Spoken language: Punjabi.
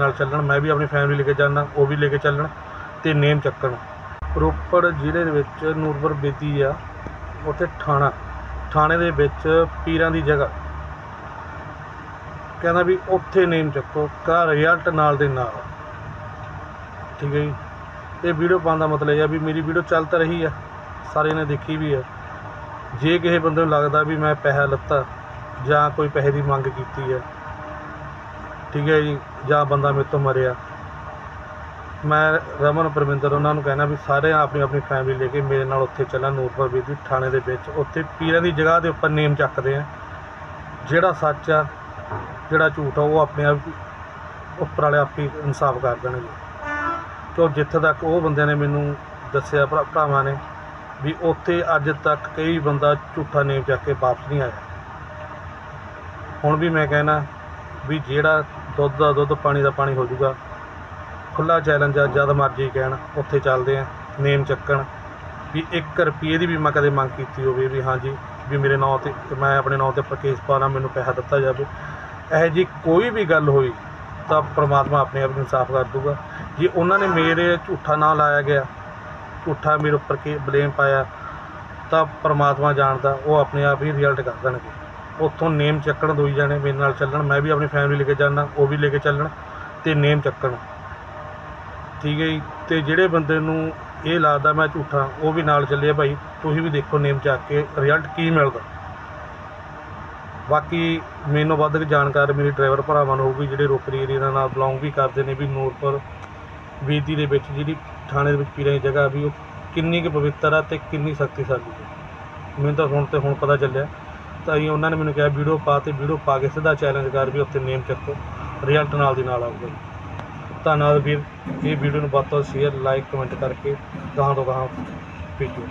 ਨਾਲ ਚੱਲਣ, ਮੈਂ ਵੀ ਆਪਣੀ ਫੈਮਿਲੀ ਲੈ ਕੇ ਜਾਣਾ ਉਹ ਵੀ ਲੈ ਕੇ ਚੱਲਣ ਤੇ ਨੇਮ ਚੱਕਣ। ਰੋਪੜ ਜ਼ਿਲ੍ਹੇ ਦੇ ਵਿੱਚ ਨੂਰਪੁਰ ਬੇਦੀ ਆ, ਉੱਥੇ ਥਾਣਾ, ਥਾਣੇ ਦੇ ਵਿੱਚ ਪੀਰਾਂ ਦੀ ਜਗ੍ਹਾ। ਕਹਿੰਦਾ ਵੀ ਉੱਥੇ ਨੇਮ ਚੱਕੋ ਕਾ ਰਿਜ਼ਲਟ ਨਾਲ ਦੇ ਨਾਲ। ਠੀਕ ਹੈ ਜੀ? ਇਹ ਵੀਡੀਓ ਪਾਉਣ ਦਾ ਮਤਲਬ ਇਹ ਆ ਵੀ ਮੇਰੀ ਵੀਡੀਓ ਚੱਲ ਤਾਂ ਰਹੀ ਆ ਸਾਰੇ ਨੇ ਦੇਖੀ ਵੀ ਆ। ਜੇ ਕਿਸੇ ਬੰਦੇ ਨੂੰ ਲੱਗਦਾ ਵੀ ਮੈਂ ਪੈਸਾ ਲੱਤਾ ਜਾਂ ਕੋਈ ਪੈਸੇ ਦੀ ਮੰਗ ਕੀਤੀ ਹੈ ਠੀਕ ਹੈ ਜੀ, ਜਾਂ ਬੰਦਾ ਮੇਰੇ ਤੋਂ ਮਰਿਆ। ਮੈਂ ਰਮਨ ਪਰਮਿੰਦਰ, ਉਹਨਾਂ ਨੂੰ ਕਹਿਣਾ ਵੀ ਸਾਰੇ ਆਪਣੀ ਆਪਣੀ ਫੈਮਿਲੀ ਲੈ ਕੇ ਮੇਰੇ ਨਾਲ ਉੱਥੇ ਚੱਲਣ, ਨੂਰਪੁਰ ਬੇਦੀ ਥਾਣੇ ਦੇ ਵਿੱਚ। ਉੱਥੇ ਪੀਰਾਂ ਦੀ ਜਗ੍ਹਾ ਦੇ ਉੱਪਰ ਨੇਮ ਚੱਕਦੇ ਆ। ਜਿਹੜਾ ਸੱਚ ਆ, ਜਿਹੜਾ ਝੂਠ ਆ, ਉਹ ਆਪਣੇ ਆਪ ਉੱਪਰ ਵਾਲੇ ਆਪ ਹੀ ਇਨਸਾਫ ਕਰ ਦੇਣਗੇ। ਕਿਉਂ ਜਿੱਥੇ ਤੱਕ ਉਹ ਬੰਦਿਆਂ ਨੇ ਮੈਨੂੰ ਦੱਸਿਆ, ਭਰਾ ਭਰਾਵਾਂ ਨੇ, ਵੀ ਉੱਥੇ ਅੱਜ ਤੱਕ ਕਈ ਬੰਦਾ ਝੂਠਾ ਨੇਮ ਚੱਕ ਕੇ ਵਾਪਸ ਨਹੀਂ ਆਇਆ। ਹੁਣ ਵੀ ਮੈਂ ਕਹਿਣਾ ਵੀ ਜਿਹੜਾ ਦੁੱਧ ਦਾ ਦੁੱਧ, ਪਾਣੀ ਦਾ ਪਾਣੀ ਹੋ ਜਾਊਗਾ ਖੁੱਲਾ ਚੈਲੰਜ ਆ, ਜਦ ਮਰਜ਼ੀ ਕਹਿਣ, ਉੱਥੇ ਚੱਲਦੇ ਆ, ਨੇਮ ਚੱਕਣ। ਵੀ 1 ਰੁਪਏ ਦੀ ਵੀ ਮੈਂ ਕਦੇ ਮੰਗ ਕੀਤੀ ਹੋਵੇ ਵੀ ਹਾਂਜੀ ਵੀ ਮੇਰੇ ਨਾਂ ਤੇ, ਮੈਂ ਆਪਣੇ ਨਾਂ ਤੇ ਕੇਸ ਪਾਣਾ ਮੈਨੂੰ ਪੈਸਾ ਦਿੱਤਾ ਜਾਵੇ। ਇਹੋ ਜੀ ਕੋਈ ਵੀ ਗੱਲ ਹੋਈ, ਤਾਂ ਪ੍ਰਮਾਤਮਾ ਆਪਣੇ ਆਪ ਨੂੰ ਇਨਸਾਫ ਕਰ ਦੂਗਾ ਜੇ ਉਹਨਾਂ ਨੇ ਮੇਰੇ ਝੂਠਾ ਨਾਂ ਲਾਇਆ ਗਿਆ, ਝੂਠਾ ਮੇਰੇ ਉੱਪਰ ਕੇ ਬਲੇਮ ਪਾਇਆ, ਤਾਂ ਪ੍ਰਮਾਤਮਾ ਜਾਣਦਾ, ਉਹ ਆਪਣੇ ਆਪ ਹੀ ਰਿਜ਼ਲਟ ਕਰ ਦੇਣਗੇ। ਉੱਥੋਂ ਨੇਮ ਚੱਕਣ ਦੋਈ ਜਾਣੇ ਮੇਰੇ ਨਾਲ ਚੱਲਣ। ਮੈਂ ਵੀ ਆਪਣੀ ਫੈਮਿਲੀ ਲੈ ਕੇ ਜਾਣਾ ਉਹ ਵੀ ਲੈ ਕੇ ਚੱਲਣ ਤੇ ਨੇਮ ਚੱਕਣ। ਠੀਕ ਹੈ ਜੀ? ਤੇ ਜਿਹੜੇ ਬੰਦੇ ਨੂੰ ਇਹ ਲੱਗਦਾ ਮੈਂ ਝੂਠਾ, ਉਹ ਵੀ ਨਾਲ ਚੱਲੇ ਭਾਈ। ਤੁਸੀਂ ਵੀ ਦੇਖੋ ਨੇਮ ਚੱਕ ਕੇ ਰਿਜ਼ਲਟ ਕੀ ਮਿਲਦਾ। ਬਾਕੀ ਮੈਨੂੰ ਵੱਧ ਕੇ ਜਾਣਕਾਰ ਮੇਰੇ ਡਰਾਈਵਰ ਭਰਾਵਾਂ ਨੂੰ ਹੋਊਗੀ, ਜਿਹੜੇ ਰੋਪੜ ਏਰੀਆ ਨਾਲ ਬਿਲੋਂਗ ਵੀ ਕਰਦੇ ਨੇ, ਵੀ ਨੂਰਪੁਰ ਬੀਤੀ ਦੇ ਵਿੱਚ ਜਿਹੜੀ ਥਾਣੇ ਦੇ ਵਿੱਚ ਪੀਰਾਂ ਦੀ ਜਗ੍ਹਾ ਵੀ ਉਹ ਕਿੰਨੀ ਕੁ ਪਵਿੱਤਰ ਆ ਤੇ ਕਿੰਨੀ ਸ਼ਕਤੀਸ਼ਾਲੀ ਹੈ ਮੈਨੂੰ ਤਾਂ ਹੁਣ ਤੇ ਹੁਣ ਪਤਾ ਚੱਲਿਆ। ਤਾਂ ਹੀ ਉਹਨਾਂ ਨੇ ਮੈਨੂੰ ਕਿਹਾ, ਵੀਡੀਓ ਪਾ ਤੇ ਵੀਡੀਓ ਪਾ ਕੇ ਸਿੱਧਾ ਚੈਲੰਜ ਕਰ ਵੀ ਉੱਥੇ ਨੇਮ ਚੱਕੋ। ਰਿਜ਼ਲਟ ਨਾਲ ਦੀ ਨਾਲ ਆਊਗਾ ਧੰਨਵਾਦ ਵੀਰ। ਇਹ ਵੀਡੀਓ ਨੂੰ ਵੱਧ ਤੋਂ ਵੱਧ ਸ਼ੇਅਰ ਲਾਈਕ ਕਮੈਂਟ ਕਰਕੇ ਗਾਹਾਂ ਤੋਂ ਗਾਹਾਂ ਭੇਜੋ।